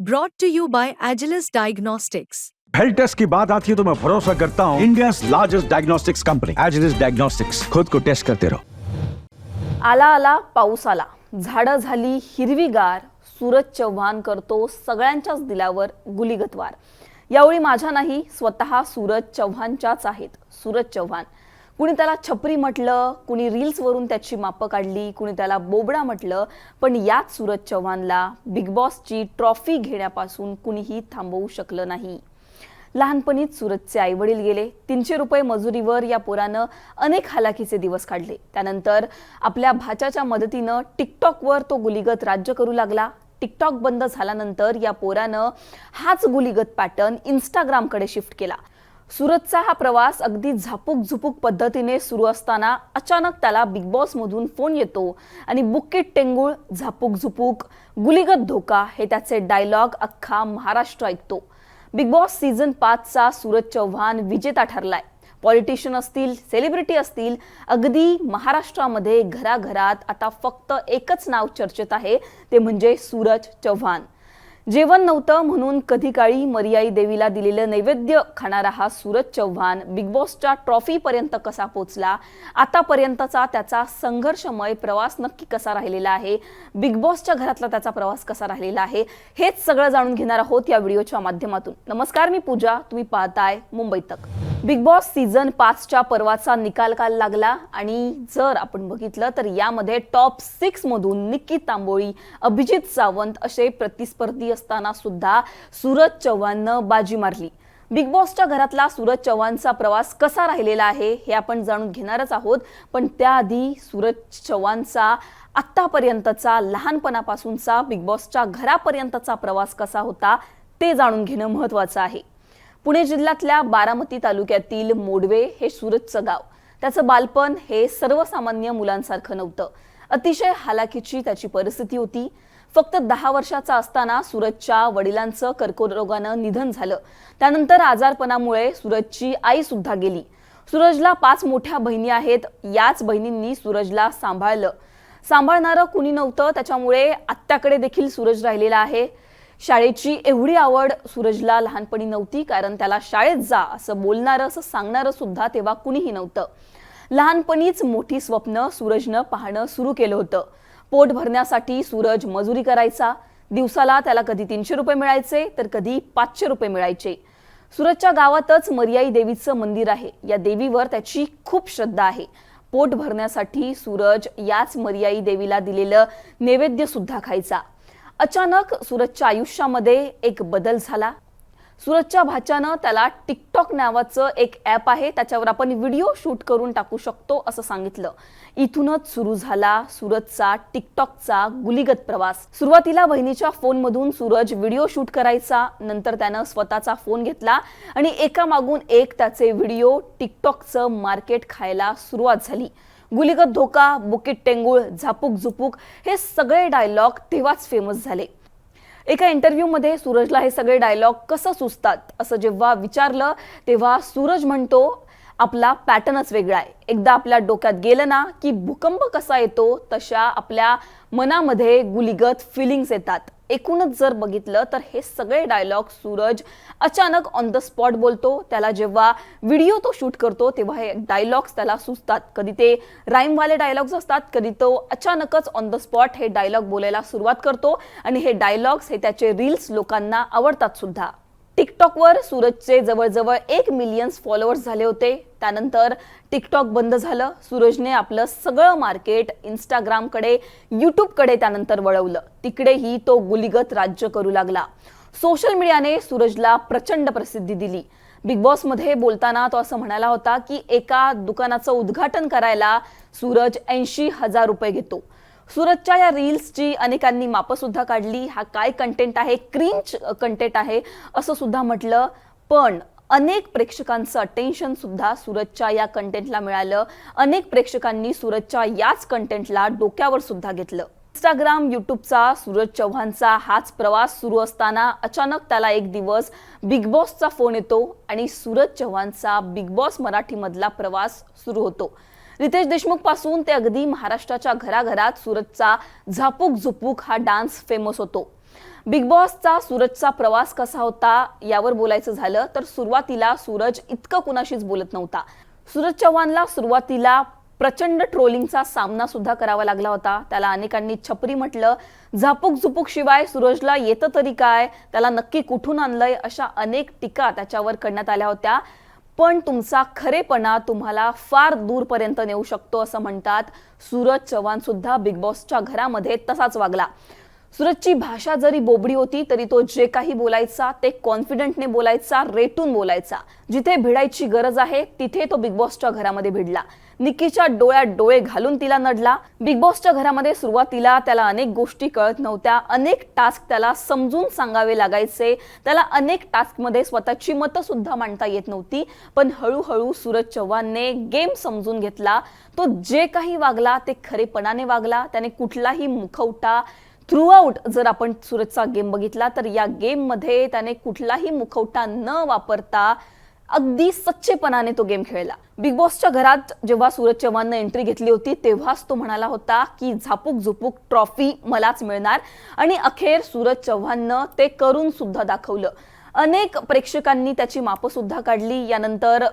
Brought to you by Agilus Diagnostics. Health test की बात आती है तो मैं भरोसा करता हूँ India largest diagnostics company Agilus diagnostics खुद को टेस्ट करते रहो आला आला पाऊस आला. झाडं झाली हिरवीगार. सूरज चव्हाण करतो सगळ्यांच्याच दिलावर गुलीगतवार. यावेळी माझ्या नाही स्वतः सूरज चव्हाणच्याच आहेत. सूरज चव्हाण. कुणी त्याला छपरी म्हटलं कुणी रील्सवरून त्याची मापं काढली कुणी त्याला बोबडा म्हटलं पण याच सूरज चव्हाणला बिग बॉसची ट्रॉफी घेण्यापासून कुणीही थांबवू शकलं नाही. लहानपणीच सूरजचे आईवडील गेले. तीनशे रुपये मजुरीवर या पोरानं अनेक हालाकीचे दिवस काढले. त्यानंतर आपल्या भाच्याच्या मदतीनं टिकटॉकवर तो गुलीगत राज्य करू लागला. टिकटॉक बंद झाल्यानंतर या पोरानं हाच गुलीगत पॅटर्न इंस्टाग्रामकडे शिफ्ट केला. सूरजचा हा प्रवास अगदी झापूक झुपूक पद्धतीने सुरू असताना अचानक त्याला बिग बॉसमधून फोन येतो आणि बुक्कीट टेंगुळ झापूक झुपूक गुलिगत धोका हे त्याचे डायलॉग अख्खा महाराष्ट्र ऐकतो. बिग बॉस सीझन पाचचा सूरज चव्हाण विजेता ठरलाय. पॉलिटिशियन असतील सेलिब्रिटी असतील अगदी महाराष्ट्रामध्ये घराघरात आता फक्त एकच नाव चर्चेत आहे ते म्हणजे सूरज चव्हाण. जेवण नव्हतं म्हणून कधी काळी मरियाई देवीला दिलेलं नैवेद्य खाणारा हा सूरज चव्हाण बिग बॉसच्या ट्रॉफीपर्यंत कसा पोचला? आतापर्यंतचा त्याचा संघर्षमय प्रवास नक्की कसा राहिलेला आहे? बिग बॉसच्या घरातला त्याचा प्रवास कसा राहिलेला आहे? हेच सगळं जाणून घेणार आहोत या व्हिडिओच्या माध्यमातून. नमस्कार मी पूजा. तुम्ही पाहताय मुंबई तक. बिग बॉस सीझन पाचच्या पर्वाचा निकाल काल लागला आणि जर आपण बघितलं तर यामध्ये टॉप सिक्स मधून निक्की तांबोळी अभिजित सावंत असे प्रतिस्पर्धी असताना सुद्धा सूरज चव्हाणनं बाजी मारली. बिग बॉसच्या घरातला सूरज चव्हाणचा प्रवास कसा राहिलेला आहे हे आपण जाणून घेणारच आहोत. पण त्याआधी सूरज चव्हाणचा आत्तापर्यंतचा लहानपणापासूनचा बिग बॉसच्या घरापर्यंतचा प्रवास कसा होता ते जाणून घेणं महत्वाचं आहे. पुणे जिल्ह्यातल्या बारामती तालुक्यातील मोडवे हे सूरजचं गाव. त्याचं बालपण हे सर्वसामान्य मुलांसारखं नव्हतं. अतिशय हालाकीची त्याची परिस्थिती होती. फक्त दहा वर्षाचा असताना सूरजच्या वडिलांचं कर्करोगानं निधन झालं. त्यानंतर आजारपणामुळे सूरजची आई सुद्धा गेली. सूरजला पाच मोठ्या बहिणी आहेत. याच बहिणींनी सूरजला सांभाळलं. सांभाळणारं कुणी नव्हतं त्याच्यामुळे आत्याकडे देखील सूरज राहिलेला आहे. शाळेची एवढी आवड सूरजला लहानपणी नव्हती कारण त्याला शाळेत जा असं बोलणारं असं सांगणारं सुद्धा तेव्हा कुणीही नव्हतं. लहानपणीच मोठी स्वप्न सूरजनं पाहणं सुरू केलं होतं. पोट भरण्यासाठी सूरज मजुरी करायचा. दिवसाला त्याला कधी तीनशे रुपये मिळायचे तर कधी पाचशे रुपये मिळायचे. सूरजच्या गावातच मर्याई देवीचं मंदिर आहे. या देवीवर त्याची खूप श्रद्धा आहे. पोट भरण्यासाठी सूरज याच मर्याई देवीला दिलेलं नैवेद्य सुद्धा खायचा. अचानक सूरजच्या आयुष्यामध्ये एक बदल झाला. सूरजच्या भाच्यानं त्याला टिकटॉक नावाचं एक ॲप आहे त्याच्यावर आपण व्हिडिओ शूट करून टाकू शकतो असं सांगितलं. इथूनच सुरू झाला सूरजचा टिकटॉकचा गुलीगत प्रवास. सुरुवातीला बहिणीच्या फोनमधून सूरज व्हिडिओ शूट करायचा नंतर त्यानं स्वतःचा फोन घेतला आणि एका मागून एक त्याचे व्हिडिओ टिकटॉकचं मार्केट खायला सुरुवात झाली. गुलीगत धोका बुकीट टेंगुळ झापूक झुपूक हे सगळे डायलॉग तेव्हाच फेमस झाले. एका इंटरव्ह्यूमध्ये सूरजला हे सगळे डायलॉग कसं सुचतात असं जेव्हा विचारलं तेव्हा सूरज म्हणतो आपला पॅटर्नच वेगळा आहे. एकदा आपल्या डोक्यात गेलं ना की भूकंप कसा येतो तशा आपल्या मनामध्ये गुलिगत फिलिंग्स येतात. एकूणच जर बघितलं तर हे सगळे डायलॉग सूरज अचानक ऑन द स्पॉट बोलतो. त्याला जेव्हा व्हिडिओ तो शूट करतो तेव्हा हे डायलॉग्स त्याला सुचतात. कधी ते राईमवाले डायलॉग्स असतात कधी तो अचानकच ऑन द स्पॉट हे डायलॉग बोलायला सुरुवात करतो. आणि हे डायलॉग्स हे त्याचे रील्स लोकांना आवडतात सुद्धा. टिकटॉकवर सूरजचे जवळजवळ एक मिलियन्स फॉलोअर्स झाले होते. त्यानंतर टिकटॉक बंद झालं. सूरजने आपलं सगळं मार्केट इंस्टाग्रामकडे यूट्यूबकडे त्यानंतर वळवलं. तिकडेही तो गुलिगत राज्य करू लागला. सोशल मीडियाने सूरजला प्रचंड प्रसिद्धी दिली. बिग बॉसमध्ये बोलताना तो असं म्हणाला होता की एका दुकानाचं उद्घाटन करायला सूरज ऐंशी हजार रुपये घेतो. सूरजच्या या रील्सची अनेकांनी मापं सुद्धा काढली. हा काय कंटेंट आहे? क्रिंच कंटेंट आहे असं सुद्धा म्हटलं. पण अनेक प्रेक्षकांचं अटेन्शन सुद्धा सूरजच्या या कंटेंटला मिळालं. अनेक प्रेक्षकांनी सूरजच्या याच कंटेंटला डोक्यावर सुद्धा घेतलं. इंस्टाग्राम युट्यूबचा सूरज चव्हाणचा हाच प्रवास सुरू असताना अचानक त्याला एक दिवस बिग बॉसचा फोन येतो आणि सूरज चव्हाणचा बिग बॉस मराठीमधला प्रवास सुरू होतो. रितेश देशमुखपासून ते अगदी महाराष्ट्राच्या घराघरात सूरजचा झापूक झुपूक हा डान्स फेमस होतो. बिग बॉसचा सूरजचा प्रवास कसा होता यावर बोलायचं झालं तर सुरुवातीला सूरज इतकं कुणाशीच बोलत नव्हता. सूरज चव्हाणला सुरुवातीला प्रचंड ट्रोलिंगचा सामना सुद्धा करावा लागला होता. त्याला अनेकांनी छपरी म्हटलं झापूक झुपूक शिवाय सूरजला येतं तरी काय? त्याला नक्की कुठून आणलंय? अशा अनेक टीका त्याच्यावर करण्यात आल्या होत्या. पण तुमचा खरेपणा तुम्हाला फार दूरपर्यंत नेऊ शकतो असं म्हणतात. सूरज चव्हाण सुद्धा बिग बॉसच्या घरामध्ये तसाच वागला. सूरजची भाषा जरी बोबडी होती तरी तो जे काही बोलायचा ते कॉन्फिडंटने बोलायचा रेटून बोलायचा. जिथे भिडायची गरज आहे तिथे तो बिग बॉसच्या घरामध्ये भिडला. निकीच्या डोळ्यात डोळे घालून तिला नडला. बिग बॉसच्या घरामध्ये सुरुवातीला त्याला अनेक गोष्टी कळत नव्हत्या. अनेक टास्क त्याला समजून सांगावे लागायचे. त्याला अनेक टास्कमध्ये स्वतःची मतं सुद्धा मांडता येत नव्हती. पण हळूहळू सूरज चव्हाणने गेम समजून घेतला. तो जे काही वागला ते खरेपणाने वागला. त्याने कुठलाही मुखवटा थ्रूआउट जर आपण सूरजचा गेम बघितला तर या गेममध्ये त्याने कुठलाही मुखवटा न वापरता अगदी सच्चेपणाने तो गेम खेळला. बिग बॉसच्या घरात जेव्हा सूरज चव्हाणनं एंट्री घेतली होती तेव्हाच तो म्हणाला होता की झापूक झुपूक ट्रॉफी मलाच मिळणार. आणि अखेर सूरज चव्हाणनं ते करून सुद्धा दाखवलं. अनेक प्रेक्षकांनी त्याची मापं सुद्धा काढली. यानंतर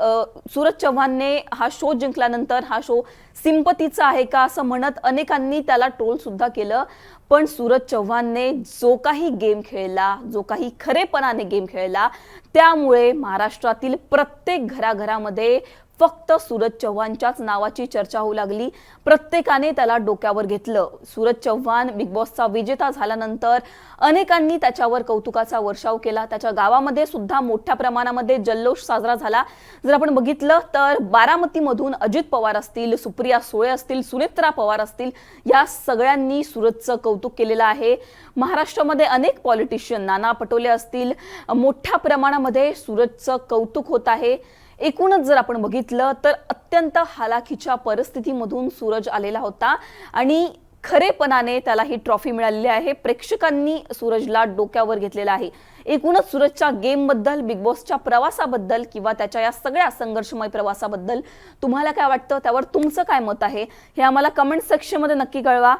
सूरज चव्हाणने हा शो जिंकल्यानंतर हा शो सिंपतीचा आहे का असं म्हणत अनेकांनी त्याला ट्रोल सुद्धा केलं. पण सूरज चव्हाणने जो काही गेम खेळला जो काही खरेपणाने गेम खेळला त्यामुळे महाराष्ट्रातील प्रत्येक घराघरामध्ये फक्त सूरज चव्हाणच्याच नावाची चर्चा होऊ लागली. प्रत्येकाने त्याला डोक्यावर घेतलं. सूरज चव्हाण बिग बॉसचा विजेता झाल्यानंतर अनेकांनी त्याच्यावर कौतुकाचा वर्षाव केला. त्याच्या गावामध्ये सुद्धा मोठ्या प्रमाणामध्ये जल्लोष साजरा झाला. जर आपण बघितलं तर बारामतीमधून अजित पवार असतील सुप्रिया सुळे असतील सुनेत्रा पवार असतील या सगळ्यांनी सूरजचं कौतुक केलेलं आहे. महाराष्ट्रामध्ये अनेक पॉलिटिशियन नाना पटोले असतील मोठ्या प्रमाणामध्ये सूरजचं कौतुक होत आहे. एकूणच जर आपण बघितलं तर अत्यंत हालाखीच्या परिस्थितीमधून सूरज आलेला होता आणि खरेपणाने त्याला ही ट्रॉफी मिळालेली आहे. प्रेक्षकांनी सूरजला डोक्यावर घेतलेला आहे. एकूणच सूरजच्या गेमबद्दल बिग बॉसच्या प्रवासाबद्दल किंवा त्याच्या या सगळ्या संघर्षमय प्रवासाबद्दल तुम्हाला काय वाटतं? त्यावर तुमचं काय मत आहे? हे आम्हाला कमेंट सेक्शनमध्ये नक्की कळवा.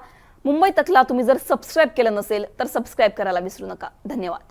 मुंबई तकला तुम्ही जर सबस्क्राईब केलं नसेल तर सबस्क्राईब करायला विसरू नका. धन्यवाद.